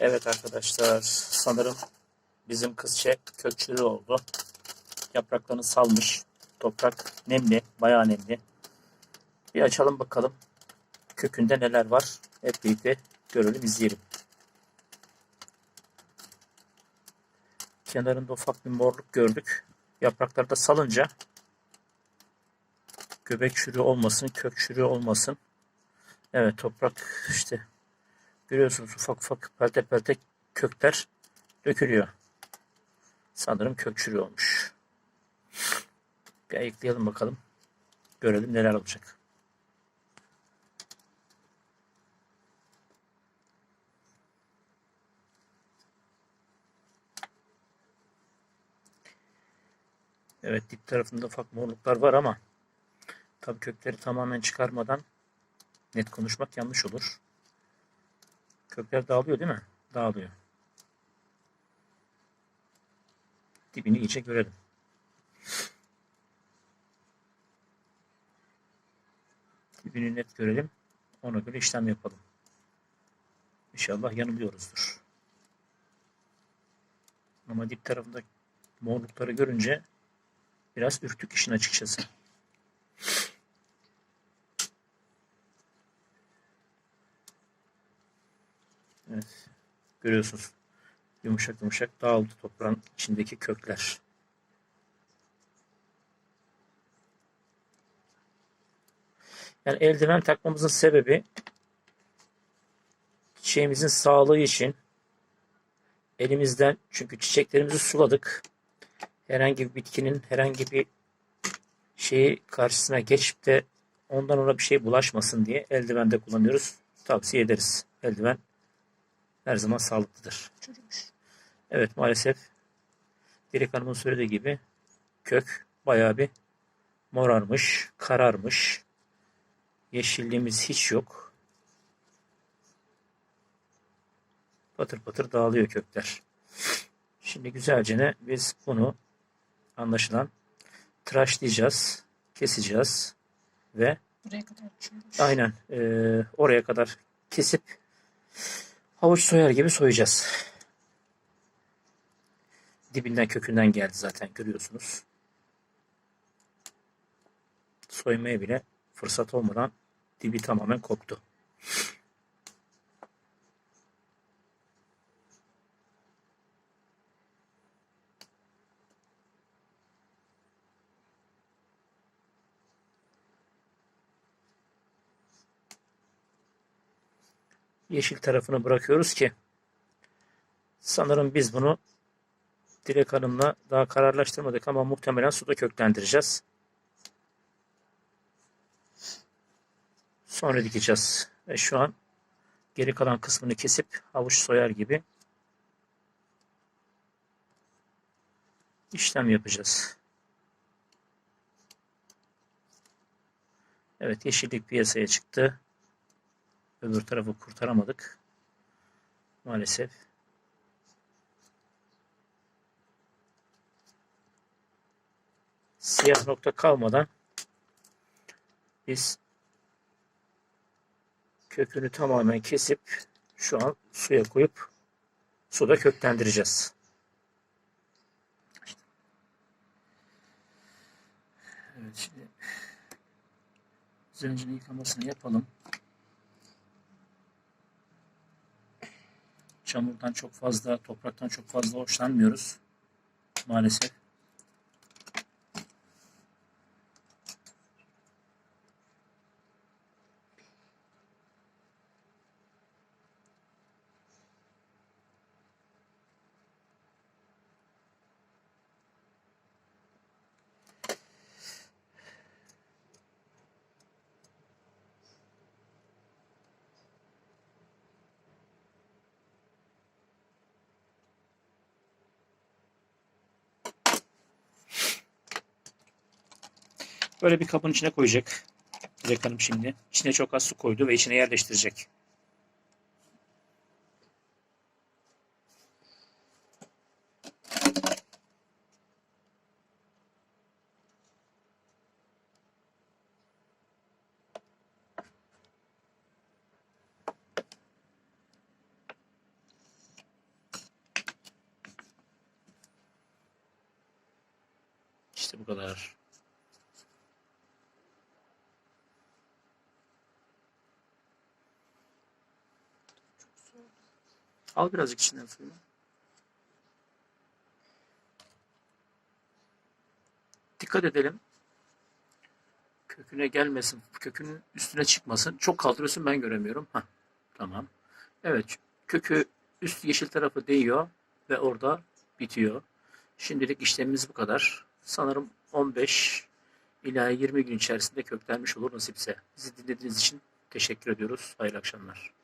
Evet arkadaşlar sanırım bizim kızçe kökçülü oldu. Yapraklarını salmış. Toprak nemli, bayağı nemli. Bir açalım bakalım kökünde neler var. Hep birlikte görelim, izleyelim. Kenarında ufak bir morluk gördük. Yaprakları da salınca göbek çürüğü olmasın, kök çürüğü olmasın. Evet toprak işte görüyorsunuz ufak ufak pelte pelte kökler dökülüyor. Sanırım kök olmuş. Bir ayıklayalım bakalım. Görelim neler olacak. Evet dip tarafında ufak morluklar var ama tabii kökleri tamamen çıkarmadan net konuşmak yanlış olur. Kökler dağılıyor değil mi? Dağılıyor. Dibini iyice görelim. Dibini net görelim. Ona göre işlem yapalım. İnşallah yanılıyoruzdur. Ama dip tarafında morlukları görünce biraz ürktük işin açıkçası. Evet. Görüyorsunuz. Yumuşak yumuşak dağıldı toprağın içindeki kökler. Yani eldiven takmamızın sebebi çiçeğimizin sağlığı için elimizden çünkü çiçeklerimizi suladık. Herhangi bir bitkinin herhangi bir şeyi karşısına geçip de ondan ona bir şey bulaşmasın diye eldivende kullanıyoruz. Tavsiye ederiz. Eldiven her zaman sağlıklıdır. Evet maalesef Dilek Hanım'ın söylediği gibi kök bayağı bir morarmış, kararmış. Yeşilliğimiz hiç yok. Patır patır dağılıyor kökler. Şimdi güzelce ne biz bunu anlaşılan tıraşlayacağız, keseceğiz ve Buraya kadar aynen eee, oraya kadar kesip havuç soyar gibi soyacağız. Dibinden kökünden geldi zaten görüyorsunuz. Soymaya bile fırsat olmadan dibi tamamen koptu. Yeşil tarafını bırakıyoruz ki sanırım biz bunu Dilek Hanım'la daha kararlaştırmadık ama muhtemelen suda köklendireceğiz. Sonra dikeceğiz. Ve şu an geri kalan kısmını kesip havuç soyar gibi işlem yapacağız. Evet yeşillik piyasaya çıktı. Öbür tarafı kurtaramadık. Maalesef. Siyah nokta kalmadan biz kökünü tamamen kesip şu an suya koyup suda köklendireceğiz. Evet şimdi zencini yıkamasını yapalım. Çamurdan çok fazla, topraktan çok fazla hoşlanmıyoruz. Maalesef. Böyle bir kabın içine koyacak. Dilek Hanım şimdi. İçine çok az su koydu ve içine yerleştirecek. İşte bu kadar. Al birazcık içinden suyunu. Dikkat edelim. Köküne gelmesin. Kökünün üstüne çıkmasın. Çok kaldırıyorsun ben göremiyorum. Hah, tamam. Evet. Kökü üst yeşil tarafı değiyor ve orada bitiyor. Şimdilik işlemimiz bu kadar. Sanırım 15 ila 20 gün içerisinde köklenmiş olur nasipse. Bizi dinlediğiniz için teşekkür ediyoruz. Hayırlı akşamlar.